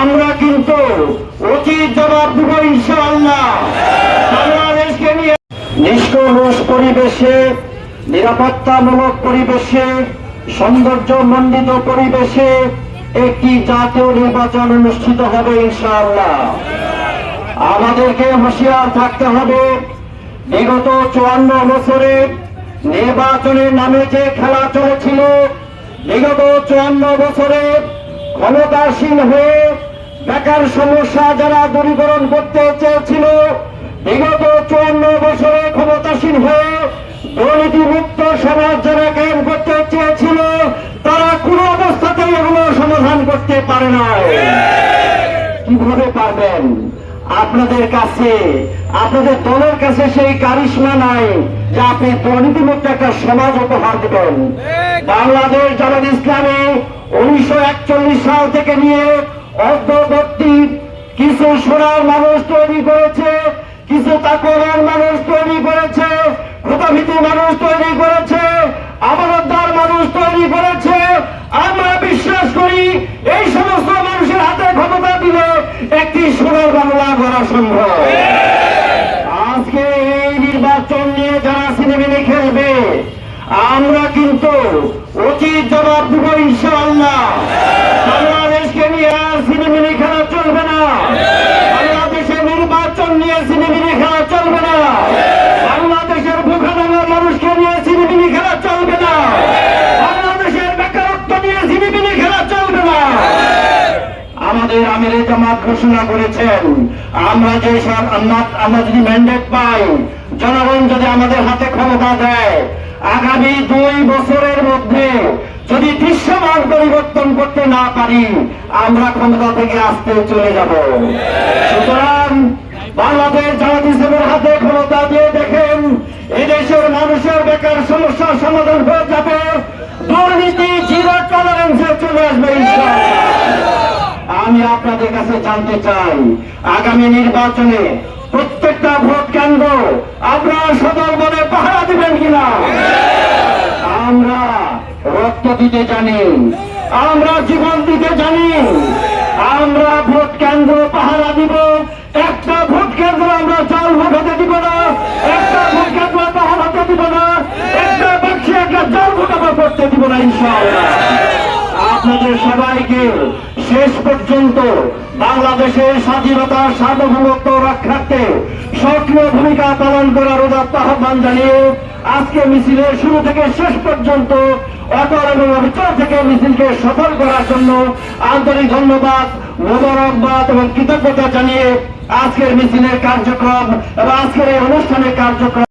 আমরা কিন্তু উচিত জবাব দেব ইনশাআল্লাহ। বাংলাদেশকে নিয়ে নিষ্কলুষ পরিবেশে, নিরাপত্তামূলক পরিবেশে সৌন্দর্য মণ্ডিত পরিবেশে একটি জাতীয় নির্বাচন অনুষ্ঠিত হবে ইনশাআল্লাহ। আমাদেরকে হুঁশিয়ার থাকতে হবে, বিগত চুয়ান্ন বছরে নির্বাচনের নামে যে খেলা চলেছিল, বিগত চুয়ান্ন বছরে ক্ষমতাসীন হয়ে বেকার সমস্যা যারা দূরীকরণ করতে চেয়েছিল বিগত চুয়ান্ন বছরে ক্ষমতাসীন হয়ে দুর্নীতিমুক্ত সমাজ যারা কায়েম করতে চেয়েছিল তারা কোনো অবস্থাতেই এগুলো সমাধান করতে পারে না কীভাবে পারবেন? আপনাদের কাছে আপনাদের দলের কাছে সেই কারিশমা নাই যে আপনি দুর্নীতিমুক্ত একটা সমাজ উপহার দেবেন। বাংলাদেশ জামাত ইসলামী উনিশশো একচল্লিশ সাল থেকে নিয়ে অর্ধবর্তী কিছু সোনার মানুষ তৈরি করেছে, কিছু তাকওয়ার মানুষ তৈরি করেছে ক্ষুদাভীতি মানুষ তৈরি করেছে, আমানতদার মানুষ তৈরি করেছে। আমরা বিশ্বাস করি এই সমস্ত মানুষের হাতে ক্ষমতা দিলে একটি সোনার বাংলা করা সম্ভব। আজকে এই নির্বাচন নিয়ে যারা সিনেমিনে খেলবে, আমরা কিন্তু উচিত জবাব দেব ইনশাআল্লাহ বাংলাদেশকে নিয়ে আর সিনেমিনে খেলা চলবে না বাংলাদেশের নির্বাচন নিয়ে সিনেমিনে খেলা চলবে না বাংলাদেশের ভূখানাঙ্গার মানুষকে নিয়ে সিনেমিনে খেলা চলবে না বাংলাদেশের বেকারত্ব নিয়ে সিনেমিনে খেলা চলবে না আমাদের আমিরে জামাত ঘোষণা করেছেন। আমরা যে আমরা- যদি ম্যান্ডেট পাই, জনগণ যদি আমাদের হাতে ক্ষমতা দেয়, আগামী দুই বছরের মধ্যে যদি দৃশ্যমান পরিবর্তন করতে না পারি, আমরা ক্ষমতা থেকে আসতে চলে যাব। সুতরাং বাংলাদেশ জামাত ইসলামের হাতে ক্ষমতা দিয়ে দেখেন, এদেশের মানুষের বেকার সমস্যার সমাধান হয়ে যাবে। দুর্নীতি, জিরো টলারেন্সে চলে আসবে আমি আপনাদের কাছে জানতে চাই, আগামী নির্বাচনে প্রত্যেকটা ভোট কেন্দ্র আপনারা সদর বলে পাহারা দিবেন কিনা? আমরা রক্ত দিতে জানি, আমরা জীবন দিতে জানি, আমরা ভোট কেন্দ্র পাহারা দিব। সবাইকে শেষ পর্যন্ত বাংলাদেশের স্বাধীনতা সার্বভৌমত্ব রক্ষার্থে সক্রিয় ভূমিকা পালন করার উদাত্ত আহ্বান জানিয়ে আজকে মিছিলের শুরু থেকে শেষ পর্যন্ত অটল এবং অবিচল থেকে মিছিলকে সফল করার জন্য আন্তরিক ধন্যবাদ, মোবারকবাদ এবং কৃতজ্ঞতা জানিয়ে আজকের মিছিলের কার্যক্রম এবং আজকের এই অনুষ্ঠানের কার্যক্রম